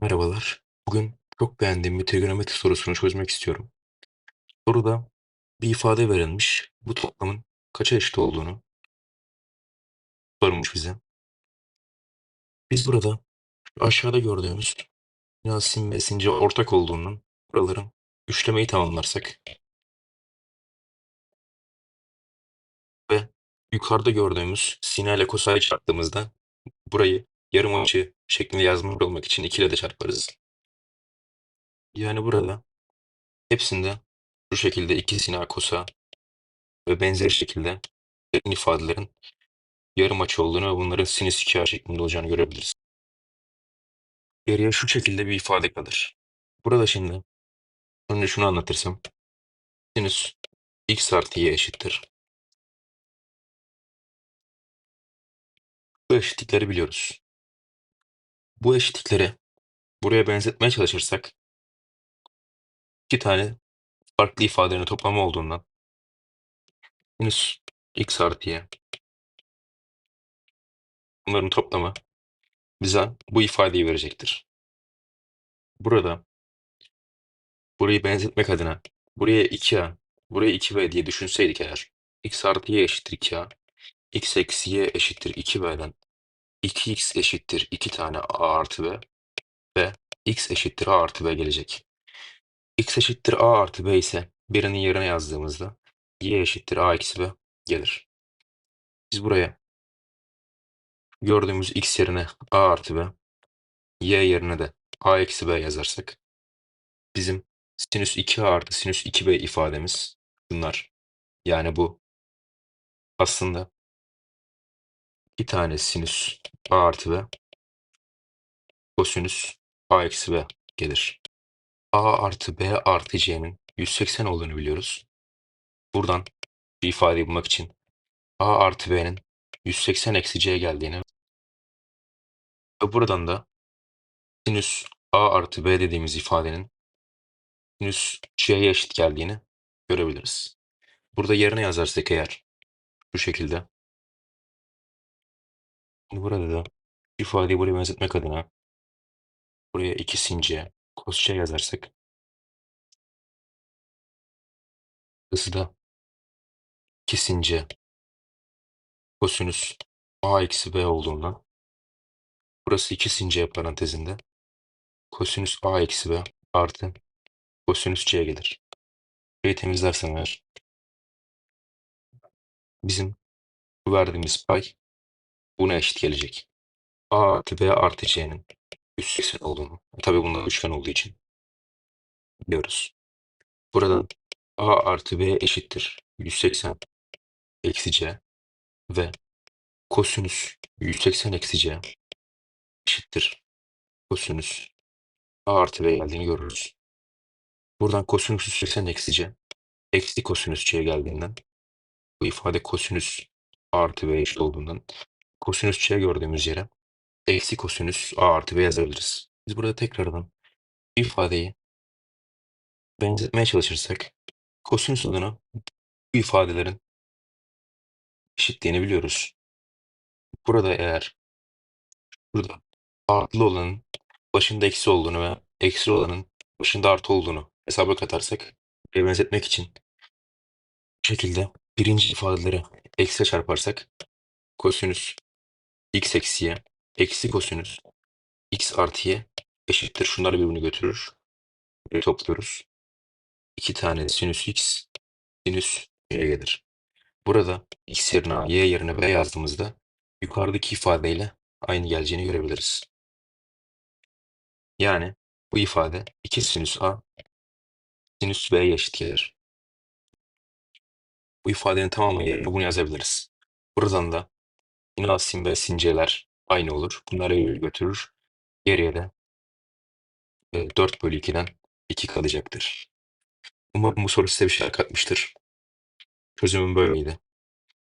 Merhabalar. Bugün çok beğendiğim bir trigonometri sorusunu çözmek istiyorum. Soruda bir ifade verilmiş. Bu toplamın kaça eşit olduğunu sormuş bize. Biz burada aşağıda gördüğümüz Yasin ve Sinci ortak olduğundan buraların üçlemeyi tamamlarsak ve yukarıda gördüğümüz Sina ile Kosa'yı çarptığımızda burayı yarım açı şeklinde yazmış olmak için 2 ile de çarparız. Yani burada hepsinde şu şekilde 2 Sina Kosa ve benzeri şekilde ifadelerin yarım açı olduğunu ve bunların sinüs 2a şeklinde olacağını görebiliriz. Geriye şu şekilde bir ifade kalır. Burada şimdi önce şunu anlatırsam sinüs x artı y eşittir. Bu eşitlikleri biliyoruz. Bu eşitlikleri buraya benzetmeye çalışırsak iki tane farklı ifadenin toplamı olduğundan sinüs x artı y bunların toplamı bize bu ifadeyi verecektir. Burada burayı benzetmek adına buraya 2a, buraya 2b diye düşünseydik eğer x artı y eşittir 2a, x eksi y eşittir 2b'den 2x eşittir 2 tane a artı b ve x eşittir a artı b gelecek. x eşittir a artı b ise birinin yerine yazdığımızda y eşittir a eksi b gelir. Biz buraya gördüğümüz x yerine a artı b, y yerine de a eksi b yazarsak bizim sinüs 2a artı sinüs 2b ifademiz bunlar. Yani bu aslında bir tane sinüs a artı b kosinüs a eksi b gelir. a artı b artı c'nin 180 olduğunu biliyoruz. Buradan bir ifadeyi bulmak için a artı b'nin 180 eksi c geldiğini ve buradan da sinüs a artı b dediğimiz ifadenin sinüs c'ye eşit geldiğini görebiliriz. Burada yerine yazarsak eğer bu şekilde burada da ifadeyi buraya benzetmek adına buraya 2 sin c cos yazarsak burası da 2 sin c kosinüs a eksi b olduğundan burası 2 sin c parantezinde kosinüs a eksi b artı kosinüs c gelir. Burayı temizlersem eğer bizim verdiğimiz pay buna eşit gelecek. a artı b artı c'nin 180 olduğunu. Tabii bunlar üçgen olduğu için biliyoruz. Buradan a artı b eşittir 180 eksi c ve kosinüs 180 eksi c eşittir kosinüs a artı b geldiğini görürüz. Buradan kosinüs 180 eksi c eksi kosinüs c geldiğinden bu ifade kosinüs a artı b eşit olduğundan kosinüs c gördüğümüz yere eksi kosinüs a artı b yazabiliriz. Biz burada tekrardan ifadeyi benzetmeye çalışırsak kosinüs adına bu ifadelerin eşitliğini biliyoruz. Burada eğer burada artılı olanın başında eksi olduğunu ve eksi olanın başında artı olduğunu hesaba katarsak ve benzetmek için bu şekilde birinci ifadeleri eksiye çarparsak kosinüs x eksi y eksi kosinüs x artı y eşittir. Şunları birbirini götürür. Böyle topluyoruz. İki tane sinüs x sinüs y gelir. Burada x yerine y yerine b yazdığımızda yukarıdaki ifadeyle aynı geleceğini görebiliriz. Yani bu ifade 2 sinüs a sinüs b'ye eşit gelir. Bu ifadenin tamamı yerine bunu yazabiliriz. Buradan da yine a sin b sin c'ler aynı olur. Bunları götürür. Geriye de 4 bölü 2'den 2 kalacaktır. Umarım bu soru size bir şey katmıştır. Çözümüm böyleydi.